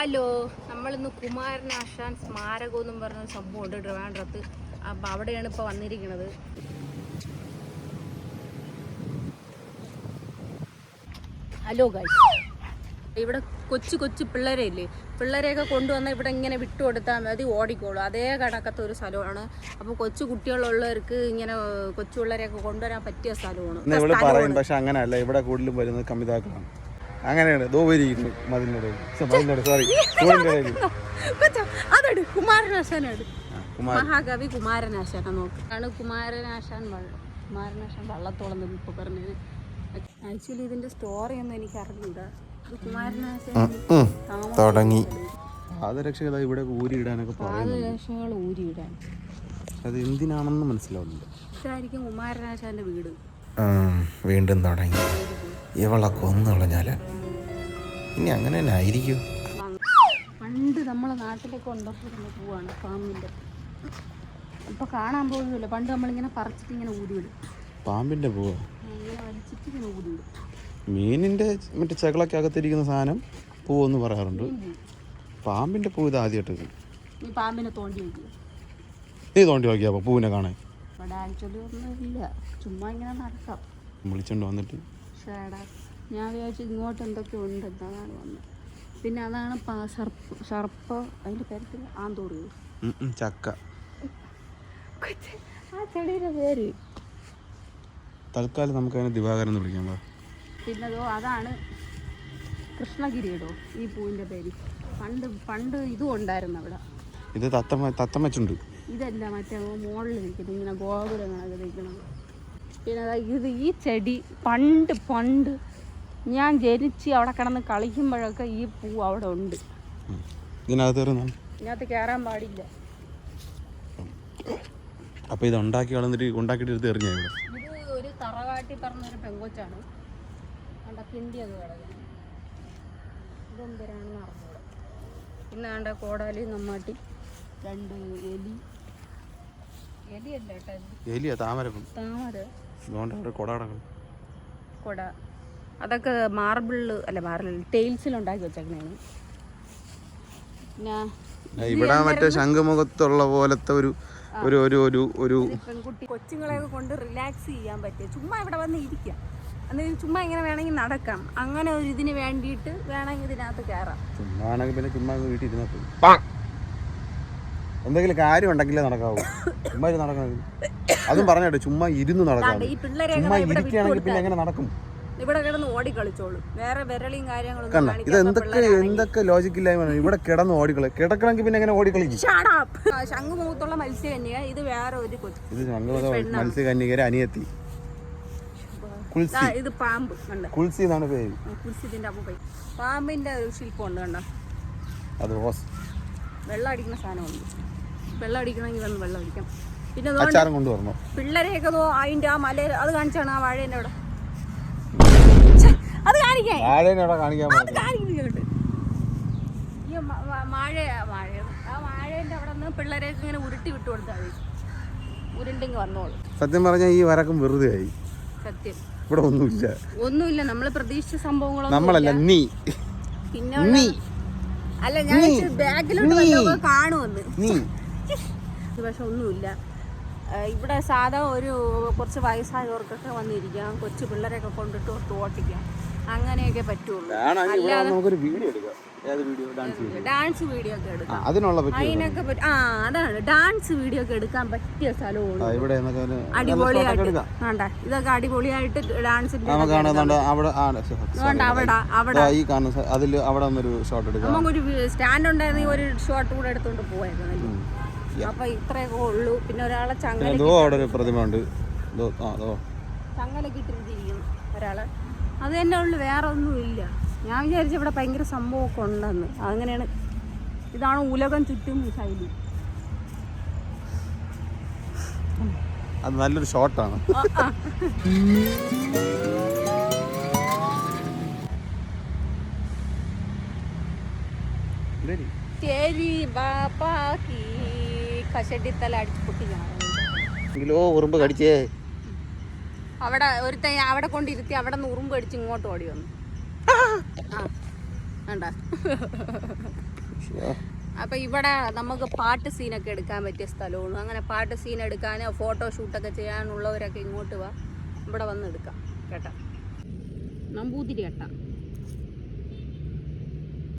Hello നമ്മളിന്ന് കുമാരനാശാൻ സ്മാരകം എന്നും പറഞ്ഞ സംഭവം ഉണ്ട് ട്രിവാൻഡ്രത്ത് അപ്പം അവിടെയാണ് ഇപ്പോൾ വന്നിരിക്കുന്നത് ഹലോ ഗൈസ് ഇവിടെ കൊച്ചു കൊച്ചു പിള്ളേരെ ഇല്ലേ പിള്ളേരെയൊക്കെ കൊണ്ടുവന്നാൽ ഇവിടെ ഇങ്ങനെ വിട്ടു കൊടുത്താൽ മതി ഓടിക്കോളൂ. അതേ കണക്കത്തെ ഒരു സ്ഥലമാണ്. അപ്പോൾ കൊച്ചു കുട്ടികളുള്ളവർക്ക് ഇങ്ങനെ കൊച്ചു പിള്ളേരെയൊക്കെ കൊണ്ടുവരാൻ പറ്റിയ സ്ഥലമാണ്. പക്ഷെ അങ്ങനെയല്ല ഇവിടെ കൂടുതലും വരുന്നത് കമിതാക്കളാണ് അങ്ങനെയാണ്. ദോ വരിയിരുന്നു മതിലിനിടയിൽ ശ്ശെ, മതിലിനിടയിൽ സോറി അതെടു കുമാരനാശാനെടു. കുമാർ മഹാകവി കുമാരനാശാനെ നോക്ക്. ആണ് കുമാരനാശാൻ വള്ളം കുമാരനാശാൻ വള്ളത്തോളം ഇപ്പൊ പറഞ്ഞത്. ആക്ച്വലി ഇതിന്റെ സ്റ്റോറി ഒന്നും എനിക്ക് അറിഞ്ഞൂടാ കുമാരനാശാൻ തുടങ്ങി. പാദരക്ഷകൾ ഇവിടെ ഊരിയിടാനൊക്കെ പറയുന്നു പാദരക്ഷകൾ ഊരിയിടാൻ. അത് എന്തിനാണെന്ന് മനസ്സിലാവുന്നില്ല ഇതായിരിക്കും കുമാരനാശാന്റെ വീട്. വീണ്ടും തുടങ്ങി. ഇവളെ കൊന്നുകളഞ്ഞാൽ ഇനി അങ്ങനെ തന്നെ ആയിരിക്കും. പണ്ട് നമ്മളെ നാട്ടിലൊക്കെ ഉണ്ടപ്പോൾ പൂവാണ് ഫാമിന്റെ ഇപ്പൊ കാണാൻ പോകുന്നില്ല പണ്ട് നമ്മളിങ്ങനെ പറിച്ചിട്ട് ഇങ്ങനെ ഊരിവിടും പാമ്പിന്റെ പൂവ്? ഇങ്ങനെ വലിച്ചിട്ട് ഇങ്ങനെ മീനിന്റെ മറ്റേ ചകളൊക്കെ അകത്തിരിക്കുന്ന സാധനം പൂവെന്ന് പറയാറുണ്ട്. പാമ്പിന്റെ പൂവ് ഇത് ആദ്യമായിട്ട് നീ പാമ്പിനെ തോണ്ടി നോക്കി നീ തോണ്ടി നോക്കിയാ പൂവിനെ കാണാൻ. ഇവിടെ ആക്ച്വലി ചുമ്മാ ഇങ്ങനെ നടക്കാം. വിളിച്ചോണ്ട് വന്നിട്ട്. ഷേടാ ഞാൻ വിചാരിച്ചു ഇങ്ങോട്ട് എന്തൊക്കെ ഉണ്ട് എന്താണ് വന്നത് പിന്നെ അതാണ് സർപ്പ് ഷർപ്പ് അതിന്റെ പേരത്തിൽ ആന്തോറ് ഉം ഉം, ചക്ക. ആ ചെടിയുടെ പേര്. തൽക്കാലം നമുക്ക് അതിനെ ദിവാകരൻ എന്ന് വിളിക്കാം വാ. പിന്നെ അതോ അതാണ് കൃഷ്ണഗിരിയിടോ ഈ പൂവിന്റെ പേര്. പണ്ട് പണ്ട് ഇതും ഉണ്ടായിരുന്നു അവിടെ. ഇത് തത്തമ്മ തത്തമ്മച്ചുണ്ട് ഇതല്ല മറ്റേ മുകളിൽ നിൽക്കുന്നത് ഇങ്ങനെ ഗോപുരങ്ങളൊക്കെ നിൽക്കുന്നത്. പിന്നെ ദാ ഇത് ഈ ചെടി പണ്ട് പണ്ട് ഞാൻ ജനിച്ച് അവിടെ കിടന്ന് കളിക്കുമ്പോഴൊക്കെ ഈ പൂ അവിടെ ഉണ്ട്. ഇതിനകത്ത് ഇതിനകത്ത് കയറാൻ പാടില്ല. അപ്പോൾ ഇത് ഉണ്ടാക്കി കളന്നിട്ട് ഉണ്ടാക്കിയിട്ട് എടുത്ത് എറിഞ്ഞാ ഇവിടെ? ഇത് ഒരു തറവാട്ടി പറഞ്ഞൊരു പെങ്കൊച്ചാണ്. കണ്ട കിണ്ടിയൊക്കെ കിടക്കുന്നത് ഇതെന്തരാണെന്ന് അറിഞ്ഞൂടാ. പിന്നെ കണ്ട കോടാലി നമ്മാട്ടി. രണ്ട് എലി. എലിയല്ല കേട്ടോ എലിയാ താമര. താമര അവിടെ കൊട കൊട. അതൊക്കെ മാർബിളിൽ അല്ല മാർബിൾ ടൈൽസിൽ ഉണ്ടാക്കി വെച്ചേക്കുന്നതാണ് പിന്നെ ഇവിടെ മറ്റേ ശംഖുമുഖത്തുള്ള പോലത്തെ ഒരു ഒരു ഒരു ഒരു ഒരു പെൺകുട്ടി കൊച്ചുങ്ങളെയൊക്കെ കൊണ്ട് റിലാക്സ് ചെയ്യാൻ പറ്റിയ ചുമ്മാ ഇവിടെ വന്ന് ഇരിക്കാം. എന്നിട്ട് ചുമ്മാ ഇങ്ങനെ വേണമെങ്കിൽ നടക്കാം. അങ്ങനെ ഒരു ഇതിന് വേണ്ടിയിട്ട് വേണമെങ്കിൽ ഇതിനകത്ത് കയറാം ചുമ്മാ ആണെങ്കിൽ പിന്നെ ചുമ്മാ വീട്ടിൽ ഇരുന്നാ പോയി എന്തെങ്കിലും കാര്യം ഉണ്ടെങ്കിലേ നടക്കാവൂ. ചുമ്മാ ഇരുന്ന് നടക്കണം. അതും പറഞ്ഞോട്ടെ ചുമ്മാ ഇരുന്ന് നടക്കാം ഈ പിള്ളേരെ ചുമ്മാ ഇവിടെ ഇരിക്കുകയാണെങ്കിൽ പിന്നെ എങ്ങനെ നടക്കും? ഇവിടെ കിടന്ന് ഓടി കളിച്ചോളും വേറെ വിരളിയും കാര്യങ്ങളൊന്നും കണ്ട? ഇത് എന്തൊക്കെ എന്തൊക്കെ ലോജിക്കില്ലായ്മ ഇവിടെ കിടന്ന് ഓടിക്കളി കിടക്കണമെങ്കിൽ പിന്നെ എങ്ങനെ ഓടിക്കളിക്കും? ശംഖുമുഖത്തുള്ള മത്സ്യകന്യക ഇത് വേറെ ഒരു കൊച്ചു. ഇത് ശംഖുമുഖ മത്സ്യകന്യകരെ അനിയത്തി. ഇത് പാമ്പ്. കണ്ട? കുൽസി എന്നാണ് പേര്. പാമ്പിന്റെ ഒരു കണ്ട? അത് വെള്ളം അടിക്കുന്ന സാധനമുണ്ട്. വെള്ളം അടിക്കണമെങ്കിൽ വന്ന് വെള്ളം അടിക്കാം. പിന്നെ പിള്ളേരെയൊക്കെ അതിന്റെ ആ മല അത് കാണിച്ചാണ് ആ വാഴേന്റെ അവിടെ? കാണിക്കാൻ. കാണിക്കാൻ അത് കാണിക്കുന്നുണ്ട് ഈ ആ അവിടെ നിന്ന് പിള്ളേരെയൊക്കെ ഇങ്ങനെ ഉരുട്ടി വിട്ടു കൊടുത്താൽ മതി. ഉരുണ്ടിങ് വന്നോളൂ. സത്യം പറഞ്ഞാൽ ഈ വരക്കും വെറുതെ ആയി സത്യം. ഇവിടെ ഒന്നുമില്ല. ഒന്നുമില്ല. നമ്മൾ പ്രതീക്ഷിച്ച സംഭവങ്ങളൊന്നും നമ്മളല്ല നീ. പിന്നെ അല്ല ഞാൻ ബാഗിലോട്ട് വല്ലതൊക്കെ കാണുമെന്ന് പക്ഷെ ഒന്നുമില്ല. ഇവിടെ സാധാ ഒരു കുറച്ച് വയസ്സായവർക്കൊക്കെ വന്നിരിക്കാം. കൊച്ചു പിള്ളേരെയൊക്കെ കൊണ്ടിട്ട് ഓട്ടിക്കാം. അങ്ങനെയൊക്കെ പറ്റുള്ളൂ. ഇവിടെ നമുക്കൊരു വീഡിയോ എടുക്കാം. ഡാൻസ് വീഡിയോ ഒക്കെ എടുക്കാം. അതിനുള്ള അതിനൊക്കെ ആ അതാണ്. ഡാൻസ് വീഡിയോ ഒക്കെ എടുക്കാൻ പറ്റിയ സ്ഥലമാണ് അടിപൊളിയായിട്ട് വേണ്ട. ഇതൊക്കെ അടിപൊളിയായിട്ട് ഡാൻസിന്റെ നമുക്കൊരു സ്റ്റാൻഡ് ഉണ്ടായിരുന്നെങ്കിൽ ഒരു ഷോട്ട് കൂടെ എടുത്തോണ്ട് പോയായിരുന്നു അപ്പൊ ഇത്രയൊക്കെ ഉള്ളൂ. പിന്നെ ഒരാളെ ചങ്ങല പ്രതിമ ഉണ്ട് ചങ്ങലൊക്കെ ഇട്ടിരിക്കുന്നു ഒരാളെ. അത് തന്നെ ഉള്ളു വേറെ ഒന്നുമില്ല ഞാൻ വിചാരിച്ചു ഇവിടെ ഭയങ്കര സംഭവമൊക്കെ ഉണ്ടെന്ന്. അങ്ങനെയാണ് ഇതാണ് ഉലകം ചുറ്റും ശൈലി. അത് നല്ലൊരു ഷോട്ടാണ്. കഷട്ടിത്തല അടിച്ച് പൊട്ടിക്കണം. എങ്കിലോ ഉറുമ്പ് കടിച്ചേ. അവിടെ ഒരുത്തൻ അവിടെ കൊണ്ടിരുത്തി അവിടെ നിന്ന് ഉറുമ്പ് അടിച്ച് ഇങ്ങോട്ട് ഓടി വന്നു. വേണ്ട. അപ്പൊ ഇവിടെ നമുക്ക് പാട്ട് സീനൊക്കെ എടുക്കാൻ പറ്റിയ സ്ഥലമാണ് അങ്ങനെ പാട്ട് സീൻ എടുക്കാൻ ഫോട്ടോ ഷൂട്ടൊക്കെ ചെയ്യാനുള്ളവരൊക്കെ ഇങ്ങോട്ട് വാ. ഇവിടെ വന്ന് എടുക്കാം. കേട്ടോ? നമ്പൂതിരി കേട്ടാ